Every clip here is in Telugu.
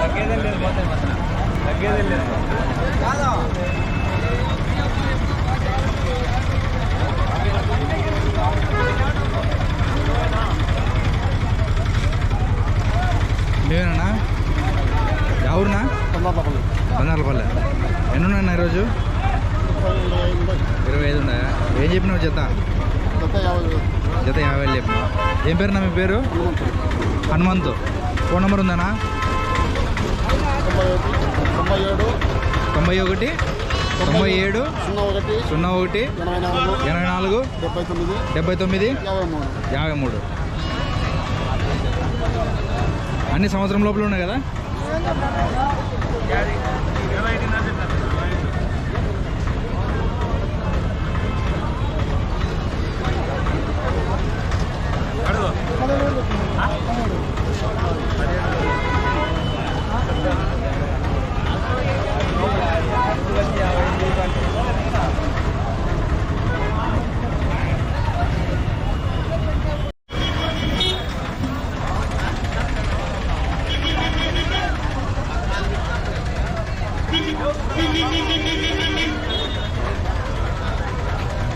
తగ్గేదేం లేదు మొత్తం అసలు తగ్గేదేం లేదు మేమేనా ఎవరునా బంగారపల్లె ఎన్ని ఉన్నాయన్న ఈరోజు ఇరవై ఐదు ఉన్నాయా ఏం చెప్పినావు జత జత యాభై వేలు చెప్పినావు పేరు నా మీ పేరు? హనుమంతు. ఫోన్ నెంబర్ ఉందనా? తొంభై ఒకటి తొంభై ఏడు సున్నా ఒకటి ఎనభై నాలుగు డెబ్బై తొమ్మిది యాభై మూడు. యాభై మూడు అన్ని సంవత్సరం లోపల ఉన్నాయి కదా?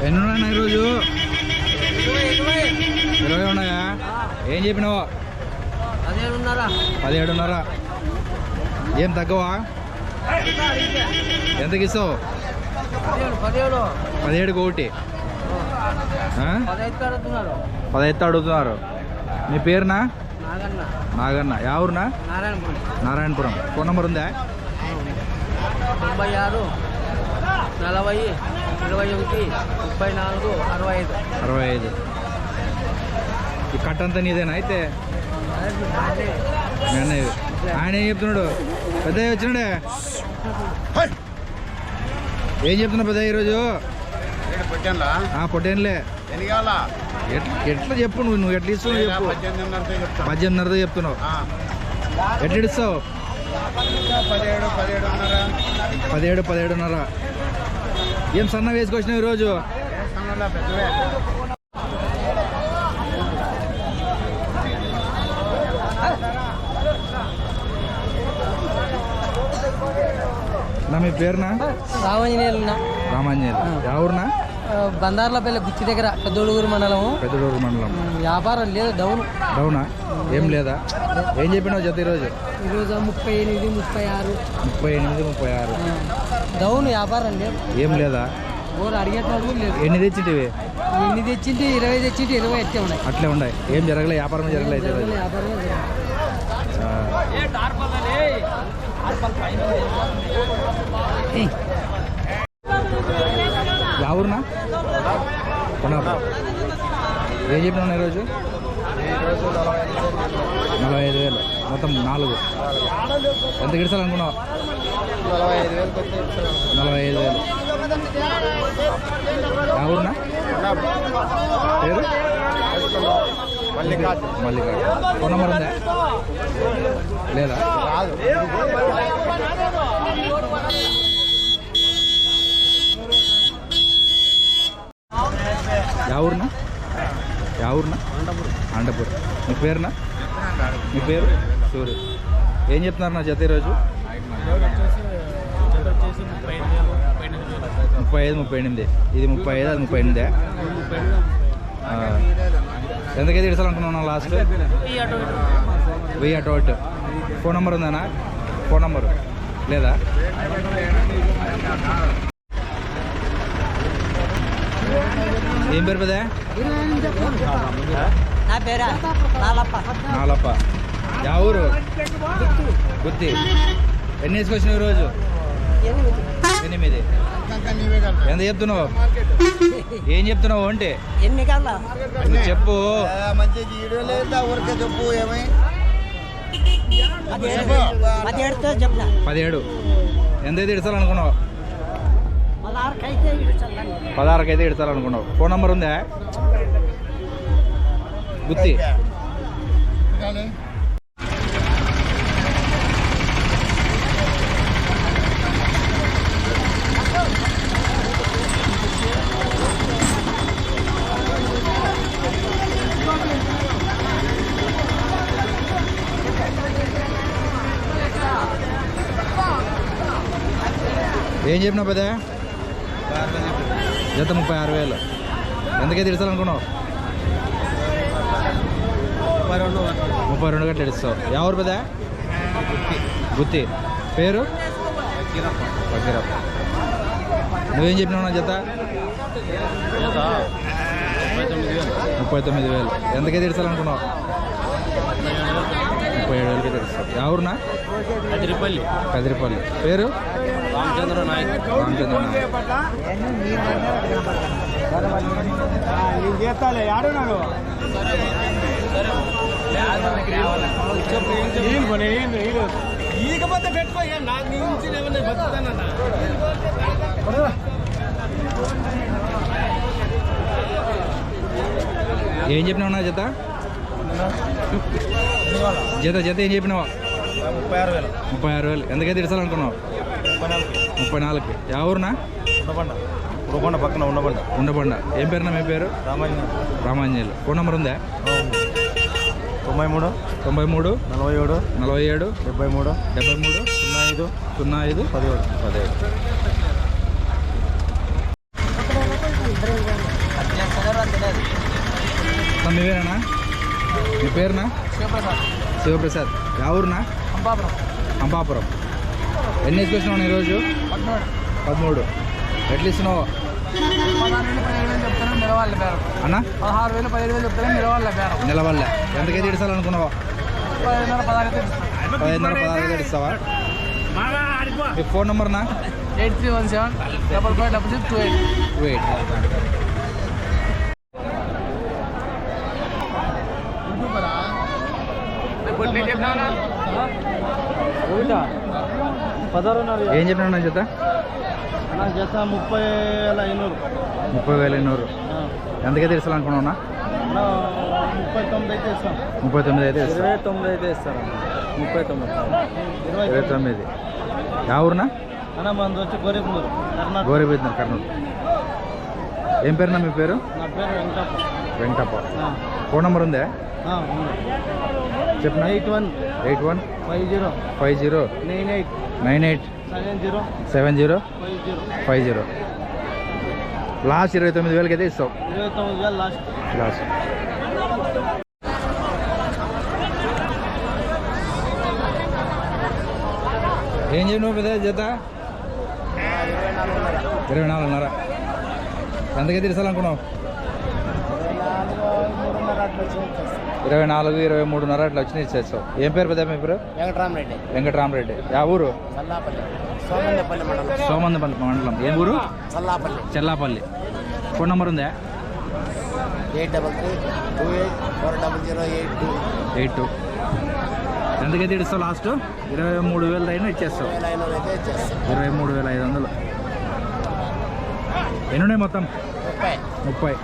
ఎన్ని ఉన్నాయన్న ఈరోజు ఇరవై ఉన్నాయా? ఏం చెప్పినావు? పదిహేడున్నర. ఏం తగ్గవా? ఎంతకి ఇస్తావు పదిహేడు. ఒకటి? పదహైదు అడుగుతున్నారు. మీ పేరునా? నాగన్న. నాగన్న. యావూరునా నారాయణపురం. నారాయణపురం. ఫోన్ నెంబర్ ఉందా? తొంభై ఆరు నలభై ఇరవై ఒకటి ముప్పై నాలుగు అరవై ఐదు. అరవై ఐదు. ఈ కట్ట అంతా నీదేనా? అయితే మీ అన్నయ్య ఆయన ఏం చెప్తున్నాడు? పెద్దయ్య వచ్చినాడే. ఏం చెప్తున్నావు పెద్దయ్య ఈరోజు? పెట్టానులా? ఎట్లా చెప్పు నువ్వు నువ్వు ఎట్లా ఇస్తావు చెప్పు. పద్దెనిమిదిన్నరతో చెప్తున్నావు. ఎట్లా ఇస్తావు పదిహేడు పదిహేడున్నర. పదిహేడు పదిహేడున్నర. ఏం సన్న వేసుకొచ్చినావు ఈరోజు? నా మీ పేరునా? రామాంజనేయులున్నా. రామాంజనేయులు. ఎవరునా బందార్లపల్లి గుత్తి దగ్గర పెద్దోడుగురు మండలము. పెద్దడూరు మండలం. వ్యాపారం లేదు డౌన్? డౌనా? ఏం లేదా? ఏం చెప్పినావు జత ఈరోజు? ఈరోజు ముప్పై ఎనిమిది ముప్పై ఆరు. ముప్పై ఎనిమిది ముప్పై ఆరు. డౌన్ వ్యాపారం లేదు. ఏం లేదా? ఓరు అడిగేటప్పుడు లేదు. ఎన్ని తెచ్చిటివి? ఎన్ని తెచ్చింటి? ఇరవై తెచ్చింటి ఇరవై ఎత్తే ఉన్నాయి. అట్లే ఉన్నాయి. ఏం జరగలే? వ్యాపారం జరగలే అయితే ఈరోజు. వ్యాపారమే జరగదు. ఆ, ఏం చెప్పినా ఈరోజు? నలభై ఐదు వేలు. మొత్తం నాలుగు. ఎంత గిడసాలనుకున్నావు? నలభై ఐదు వేలు. నలభై ఊరునా? పేరు? మల్లికార్జున. మల్లికార్జున. ఫోన్ నెంబర్ ఉందా? లేదా రాదు యావూరునా యావూరునా అండపూర్ మీ పేరునా? మీ పేరు? సూర్య. ఏం చెప్తున్నారు నా జత ఈరోజు? ముప్పై ఐదు ముప్పై ఎనిమిది. ఇది ముప్పై ఐదు అది ముప్పై ఎనిమిదే. ఆ. ఎంతకైతే ఇడసాలనుకున్నాను లాస్ట్? వెయ్యి అటు అటు ఫోన్ నెంబర్ ఉందానా ఫోన్ నెంబరు. లేదా? ఏం పేరు పెద్ద? నా పేరా? నాలప్ప. నాలప్ప. యా ఊరు? గుత్తి. ఎన్ని వేసుకొచ్చినావు ఈరోజు? ఎనిమిది. కదా ఎంత చెప్తున్నావు? ఏం చెప్తున్నావు అంటే? ఎన్ని కల్లా? నువ్వు చెప్పు. ఏమై పదిహేడుతో చెప్పిన? పదిహేడు. ఎంతైతే ఇడసాలనుకున్నావు పదహారుకైతే పదహారుకి అయితే ఇడతారనుకున్నావు ఫోన్ నెంబర్ ఉందా? గుత్తి. ఏం చెప్పినా పెద్ద? జత ముప్పై ఆరు వేలు. ఎందుకే తీర్చాలనుకున్నావు ముప్పై రెండు గంటలు ఇస్తావు ఎవరు పెద్ద? గుత్తి. పేరు? నువ్వేం చెప్పినావు నా జత? ముప్పై తొమ్మిది వేలు. ఎంతకైతే ఇడసాలనుకున్నావు ముప్పై ఏడు వేలకి తెలుస్తావు ఎవరునా అదిరిపల్లి కదిరిపల్లి. పేరు? రామచంద్ర నాయక్. రామచంద్ర నాయక్. ఈకపోతే పెట్టుకో ఇక నాకు నుంచి ఏమన్నా బతుకుతానన్నా. ఏం చెప్పినావు నా జత? జత జత ఏం చెప్పినావా? ముప్పై ఆరు వేలు. ముప్పై ఆరు వేలు. ఎంతకైతే ఇడసాలనుకున్నావు ముప్పై నాలుగు. ముప్పై నాలుగు. ఎవరునా ఉండబండ. ఉండబండ పక్కన ఉండబండ. ఉండబండ. ఏం పేరునా మీ పేరు? రామాయణ రామాంజనేయులు. ఫోన్ నెంబర్ ఉందా? తొంభై మూడు? తొంభై మూడు. నలభై ఏడు? నలభై ఏడు. డెబ్బై మూడు? డెబ్బై మూడు. సున్నా ఐదు సున్నా ఐదు పదిహేడు. పదిహేడు. నా మీ పేరేనా? మీ పేరునా? శివప్రసాద్. ఎవరునా అంబాపురం. ఎన్ని వేసుకొచ్చినావు ఈరోజు? పదమూడు. ఎట్లా ఇస్తున్నావు అన్న? పదహారు వేలు పదిహేడు వేలు చెప్తానే నిలవాళ్ళ బేరం నిలవల్ల ఎంతకైతే ఇడసాలనుకున్నావా పదిహేను పదహారు అయితే పదిహేను పదహారు ఇస్తావా? మీ phone నెంబర్నా? Eight three one seven double five double six two eight. Wait పదహారున్నర ఏం చెప్పినా నా జత నా జత ముప్పై వేల ఐనూరు. ముప్పై వేల ఎన్నూరు ఎంతకైతే ఇస్తాలనుకున్నావునా నా ముప్పై తొమ్మిది అయితే ఇస్తాం. ముప్పై తొమ్మిది అయితే ఇరవై తొమ్మిది అయితే ఇస్తాను ముప్పై తొమ్మిది ఇరవై తొమ్మిది. యా ఊరునా అన్న మంది వచ్చి గోరేపునూరు కర్ణాటక. గౌరవబెద్దాం కర్నూలు ఏం పేరునా మీ పేరు? నా పేరు వెంకటప్ప. వెంకటప్ప ఫోన్ నెంబర్ ఉందా? ఉంది. చెప్పిన? Eight one. Eight one? Five zero. Five zero. Nine eight. Nine eight? Seven zero. Seven zero? Five zero. Five zero. Last ఇరవై తొమ్మిది వేలకి అయితే ఇస్తావు ఇరవై తొమ్మిది వేలు లాస్ట్. లాస్ట్. ఏం చేయను పెద్ద జత? ఇరవై నాలుగున్నర. ఎంతకైతే ఇస్తాలనుకున్నావు ఇరవై నాలుగు ఇరవై మూడున్నర అట్లా వచ్చినాయి ఇచ్చేస్తావు ఏం పేరు పెద్ద మీ పేరు? వెంకటరామరెడ్డి. వెంకటరామరెడ్డి. యా ఊరు? సోమందపల్లి మండలం. ఏం ఊరు? చల్లాపల్లి చెల్లాపల్లి. ఫోన్ నెంబర్ ఉందా? Eight double three two eight four double zero eight two. Eight two. ఎంతకైతే ఇస్తావు లాస్ట్? ఇరవై మూడు వేలు అయినా ఇచ్చేస్తావు. ఇరవై మూడు వేల ఐదు వందలు. ఎన్ని ఉన్నాయి మొత్తం? ముప్పై. ముప్పై.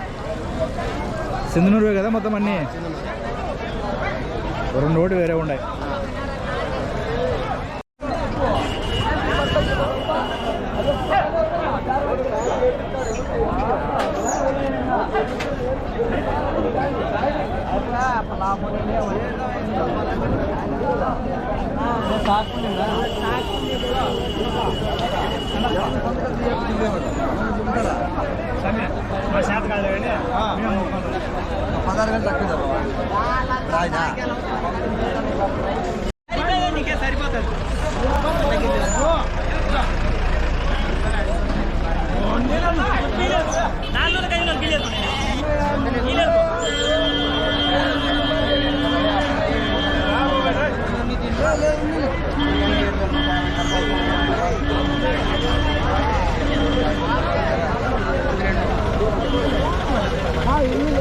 సింధనూరువే కదా మొత్తం అన్నీ? రెండు ఒకటి వేరే ఉన్నాయి పదహారు. వేలు తక్కువ రాజా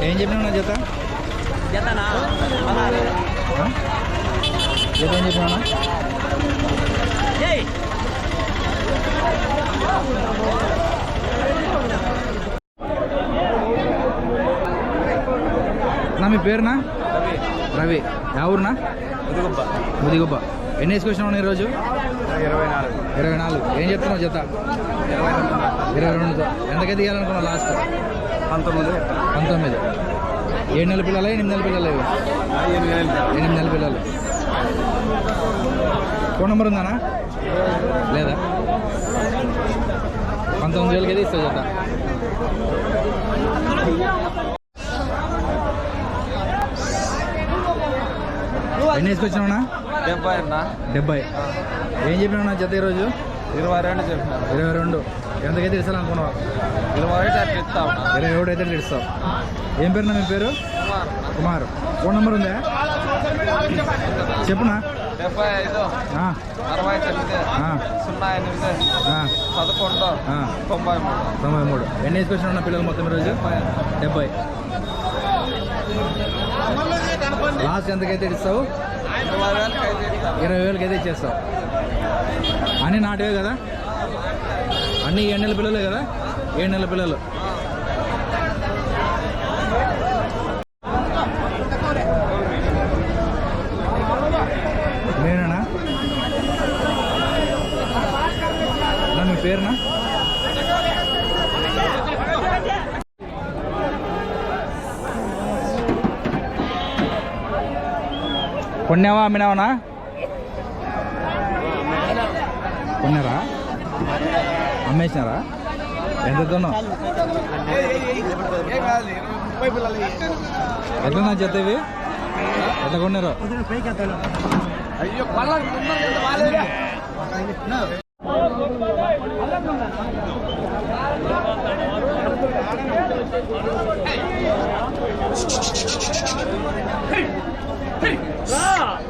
ఏం చెప్పినావు నా జత జతనా ఆ? చెప్పినా నా మీ పేరునా? రవి. యా ఊరునా? ముదిగుబ్బ. ఎన్ని వేసుకొచ్చినావు ఈరోజు? ఇరవై నాలుగు. ఇరవై నాలుగు. ఏం చెప్తున్నావు జత? ఇరవై రెండు ఎంతకైతే ఇవ్వాలనుకున్నావు లాస్ట్? పంతొమ్మిది. పంతొమ్మిది. ఏడు నెలల పిల్లలు ఎనిమిది నెలల పిల్లలు ఎనిమిది నెలల పిల్లలు. ఫోన్ నెంబర్ ఉందానా? లేదా? తొమ్మిది వేలకి అయితే ఇస్తావు జత ఎన్ని వేసుకొచ్చినావునా డెబ్బై అన్న. డెబ్బై. ఏం చెప్పినావు జత ఈరోజు? ఇరవై రెండు చెప్పినారు ఇరవై రెండు. ఎంతకైతే ఇస్తాను ఇరవై ఒకటి అట్లా ఇస్తా ఉన్నా ఇరవై ఒకటి అయితే ఇస్తావు ఏం పేరునా మీ పేరు? కుమార్. ఫోన్ నెంబర్ ఉందా? చెప్పునా? డెబ్బై ఐదు అరవై తొమ్మిది సున్నా ఎనిమిది పదకొండు. తొంభై మూడు. తొంభై మూడు. ఎన్ని వేసుకొచ్చినా పిల్లలు మొత్తం ఈరోజు? డెబ్బై. లాస్ట్ ఎంతకైతే ఇస్తావు? ఇరవై వేలకి అయితే ఇచ్చేస్తావు. అన్నీ నాటివే కదా? అన్నీ ఏడు నెలల పిల్లలే కదా? ఏడు నెలల పిల్లలు నేనేనా నా మీ పేరునా? కొన్నావా అమ్మినావనా? కొన్నారా? అమ్మేసినారా? ఎంత కొన్నావు ఎట్లా ఇవి? ఎట్లా కొన్నారు? అయ్యో Hey! Hey! Hey!